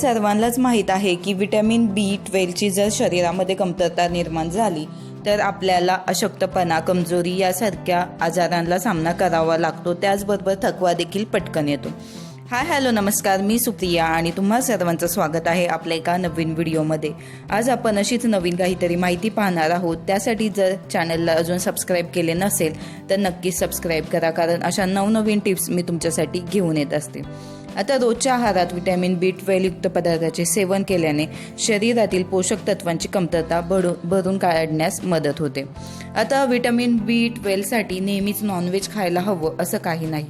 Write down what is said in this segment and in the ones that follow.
सर्वांनाच माहीत आहे की विटॅमिन बी ट्वेल्वची जर शरीरामध्ये कमतरता निर्माण झाली तर आपल्याला अशक्तपणा कमजोरी यासारख्या आजारांना सामना करावा लागतो. त्याचबरोबर थकवा देखील पटकन येतो. हाय हॅलो नमस्कार. मी सुप्रिया आणि तुम्हा सर्वांचं स्वागत आहे आपल्या एका नवीन व्हिडिओमध्ये. आज आपण अशीच नवीन काहीतरी माहिती पाहणार आहोत. त्यासाठी जर चॅनलला अजून सबस्क्राईब केले नसेल तर नक्कीच सबस्क्राईब करा कारण अशा नवनवीन टिप्स मी तुमच्यासाठी घेऊन येत असते. आता रोजच्या आहारात विटॅमिन बी ट्वेल्व युक्त पदार्थाचे सेवन केल्याने शरीरातील पोषक तत्वांची कमतरता भरू भरून काढण्यास मदत होते. आता व्हिटॅमिन बी ट्वेल्वसाठी नेहमीच नॉनव्हेज खायला हवं असं काही नाही.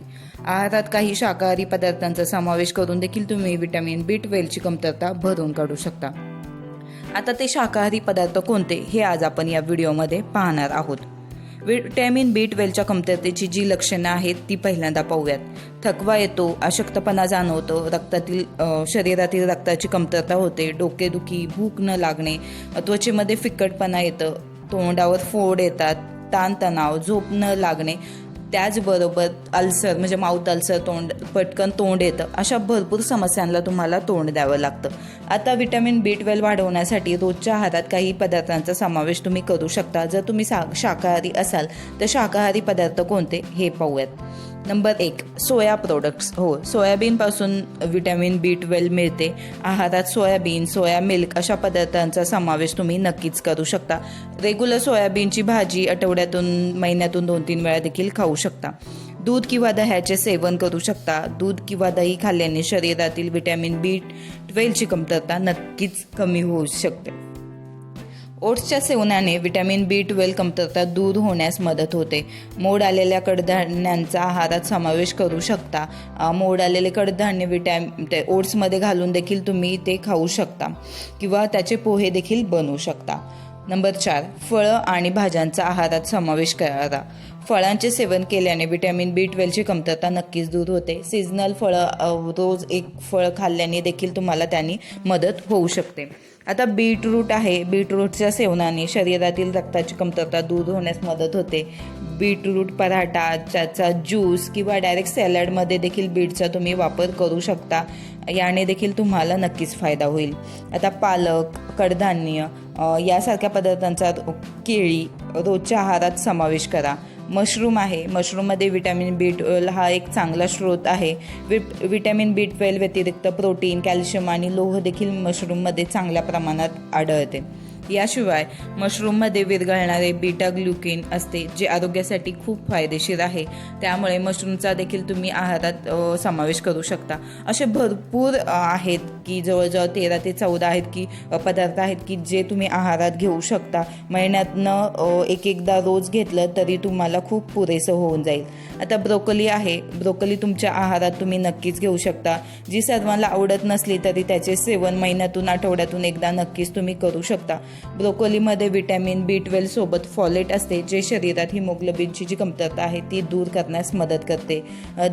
आहारात काही शाकाहारी पदार्थांचा समावेश करून देखील तुम्ही व्हिटॅमिन बी ट्वेल्वची कमतरता भरून काढू शकता. आता ते शाकाहारी पदार्थ कोणते हे आज आपण या व्हिडिओमध्ये पाहणार आहोत. विटॅमिन बी ट्वेल्वच्या कमतरतेची जी लक्षणं आहेत ती पहिल्यांदा पाहूयात. थकवा येतो अशक्तपणा जाणवतो रक्तातील शरीरातील रक्ताची कमतरता होते डोकेदुखी भूक न लागणे त्वचेमध्ये फिकटपणा येतं तोंडावर फोड येतात ताणतणाव झोप न लागणे त्याचबरोबर अल्सर म्हणजे माउथ अल्सर तोंड पटकन तोंड येतं. अशा भरपूर समस्यांना तुम्हाला तोंड द्यावं लागतं. आता विटॅमिन बी ट्वेल्व वाढवण्यासाठी रोजच्या आहारात काही पदार्थांचा समावेश तुम्ही करू शकता. जर तुम्ही सा शाकाहारी असाल तर शाकाहारी पदार्थ कोणते? हे पाहूयात. नंबर एक सोया प्रोडक्ट्स हो सोयाबीनपासून विटॅमिन बी ट्वेल्व मिळते. आहारात सोयाबीन सोया मिल्क अशा पदार्थांचा समावेश तुम्ही नक्कीच करू शकता. रेग्युलर सोयाबीनची भाजी आठवड्यातून महिन्यातून दोन तीन वेळा देखील खाऊ शकता. दूध किंवा दह्याचे सेवन करू शकता. दूध किंवा दही खाल्ल्याने शरीरातील विटॅमिन बी ट्वेल्वची कमतरता नक्कीच कमी होऊ शकते. ओट्सच्या सेवनाने विटॅमिन बी ट्वेल्व कमतरता दूर होण्यास मदत होते. मोड आलेल्या कडधान्यांचा आहारात समावेश करू शकता. मोड आलेले कडधान्य विटॅम ते ओट्समध्ये घालून देखील तुम्ही ते खाऊ शकता किंवा त्याचे पोहे देखील बनवू शकता. नंबर चार फळं आणि भाज्यांचा आहारात समावेश करा फळांचे सेवन केल्याने विटॅमिन बी ट्वेल्वची कमतरता नक्कीच दूर होते. सीझनल फळं रोज एक फळ खाल्ल्याने देखील तुम्हाला त्यांनी मदत होऊ शकते. आता बीटरूट आहे. बीटरूटच्या सेवनाने शरीरातील रक्ताची कमतरता दूर होण्यास मदत होते. बीटरूट पराठा त्याचा ज्यूस किंवा डायरेक्ट सॅलडमध्ये देखील बीटचा तुम्ही वापर करू शकता. याने देखील तुम्हाला नक्कीच फायदा होईल. आता पालक कडधान्य यासारख्या पदार्थांचा केळी रोजच्या आहारात समावेश करा. मशरूम आहे. मशरूममध्ये व्हिटॅमिन बी ट्वेल्व हा एक चांगला स्रोत आहे. विट व्हिटॅमिन बी ट्वेल्व व्यतिरिक्त प्रोटीन कॅल्शियम आणि लोह देखील मशरूममध्ये चांगल्या प्रमाणात आढळते. याशिवाय मशरूममध्ये विरघळणारे बीटा ग्लुकिन असते जे आरोग्यासाठी खूप फायदेशीर आहे. त्यामुळे मशरूमचा देखील तुम्ही आहारात समावेश करू शकता. असे भरपूर आहेत की जवळजवळ तेरा ते चौदा आहेत की पदार्थ आहेत की जे तुम्ही आहारात घेऊ शकता. महिन्यातनं एक एकदा रोज घेतलं तरी तुम्हाला खूप पुरेसं होऊन जाईल. आता ब्रोकली आहे. ब्रोकली तुमच्या आहारात तुम्ही नक्कीच घेऊ शकता. जी सर्वांना आवडत नसली तरी त्याचे सेवन महिन्यातून आठवड्यातून एकदा नक्कीच तुम्ही करू शकता. ब्रोकोलीमध्ये विटॅमिन बी ट्वेल्व सोबत फॉलेट असते जे शरीरात हिमोग्लोबिनची जी कमतरता आहे ती दूर करण्यास मदत करते.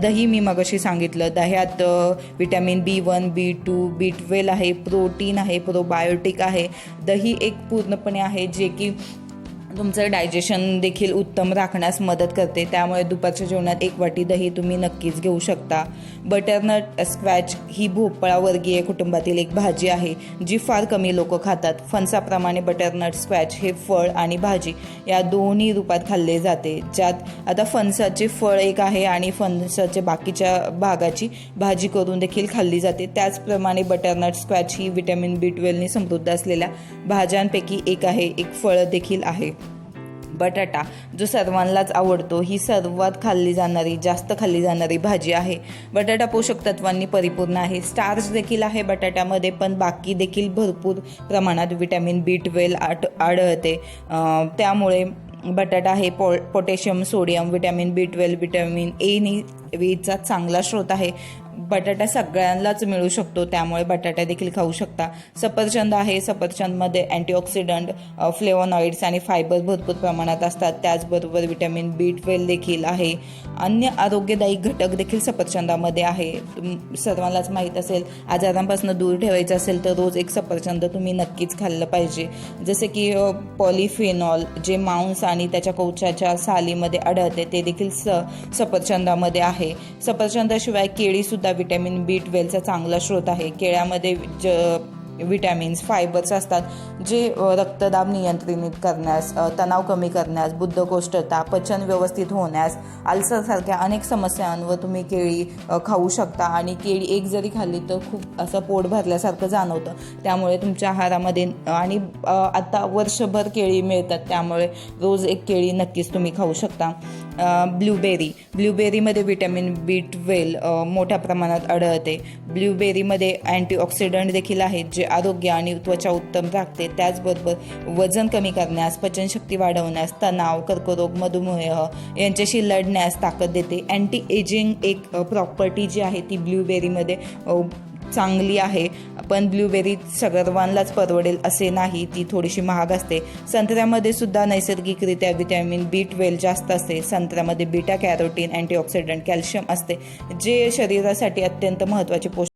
दही मी मगाशी सांगितलं. दह्यात vitamin vitamin B one B two B twelve आहे प्रोटीन आहे प्रोबायोटिक आहे. दही एक पूर्णपणे आहे जे की तुमचं डायजेशन देखील उत्तम राखण्यास मदत करते. त्यामुळे दुपारच्या जेवणात एक वाटी दही तुम्ही नक्कीच घेऊ शकता. बटरनट स्क्वॅच ही भोपळावर्गीय कुटुंबातील एक भाजी आहे जी फार कमी लोक खातात. फणसाप्रमाणे बटरनट स्क्वॅच हे फळ आणि भाजी या दोन्ही रूपात खाल्ले जाते. ज्यात आता फणसाचे फळ एक आहे आणि फणसाच्या बाकीच्या भागाची भाजी करून देखील खाल्ली जाते. त्याचप्रमाणे बटरनट स्क्वॅच ही विटॅमिन बी ट्वेल्वनी समृद्ध असलेल्या भाज्यांपैकी एक आहे. एक फळ देखील आहे. बटाटा जो सर्वांनाच आवडतो ही सर्वात खाल्ली जाणारी जास्त खाल्ली जाणारी भाजी आहे. बटाटा पोषक तत्वांनी परिपूर्ण आहे. स्टार्च देखील आहे बटाट्यामध्ये पण बाकी देखील भरपूर प्रमाणात विटॅमिन बी ट्वेल आट आढळते. त्यामुळे बटाटा हे पो potassium sodium vitamin B twelve vitamin A नी वीचा चांगला स्रोत आहे. बटाटा सगळ्यांनाच मिळू शकतो त्यामुळे बटाटा देखील खाऊ शकता. सफरचंद आहे सफरचंदमध्ये अँटीऑक्सिडंट फ्लेवोनॉइड्स आणि फायबर भरपूर प्रमाणात असतात. त्याचबरोबर विटॅमिन बी ट्वेल्व देखील आहे. अन्य आरोग्यदायी घटक देखील सफरचंदामध्ये आहे. सर्वांनाच माहीत असेल आजारांपासून दूर ठेवायचं असेल तर रोज एक सफरचंद तुम्ही नक्कीच खाल्लं पाहिजे. जसे की पॉलिफेनॉल जे मांस आणि त्याच्या कवचाच्या सालीमध्ये आढळते ते देखील स सफरचंदामध्ये आहे. सफरचंदाशिवाय केळीसुद्धा सुद्धा विटॅमिन बी ट्वेल्वचा चांगला स्रोत आहे. केळ्यामध्ये ज विटॅमिन्स फायबर्स असतात जे रक्तदाब नियंत्रित करण्यास तणाव कमी करण्यास बुद्धकोष्ठता पचन व्यवस्थित होण्यास अल्सरसारख्या अनेक समस्यांवर तुम्ही केळी खाऊ शकता. आणि केळी एक जरी खाल्ली तर खूप असं पोट भरल्यासारखं जाणवतं. त्यामुळे तुमच्या आहारामध्ये आणि आता वर्षभर केळी मिळतात. त्यामुळे रोज एक केळी नक्कीच तुम्ही खाऊ शकता. ब्लूबेरी ब्लूबेरीमध्ये विटॅमिन बी ट्वेल्व मोठ्या प्रमाणात आढळते. ब्लूबेरीमध्ये अँटीऑक्सिडंट देखील आहेत जे आरोग्य आणि त्वचा उत्तम राखते. त्याचबरोबर वजन कमी करण्यास पचनशक्ती वाढवण्यास तणाव कर्करोग मधुमेह यांच्याशी लढण्यास ताकद देते. अँटी एजिंग एक प्रॉपर्टी जी आहे ती ब्लूबेरीमध्ये चांगली आहे. पण ब्लूबेरी सर्वांनाच परवडेल असे नाही ती थोडीशी महाग असते. संत्र्यामध्ये सुद्धा नैसर्गिकरित्या विटॅमिन बी ट्वेल्व जास्त असते. संत्र्यामध्ये बीटा कॅरोटीन अँटीऑक्सिडंट कॅल्शियम असते जे शरीरासाठी अत्यंत महत्त्वाचे पोषक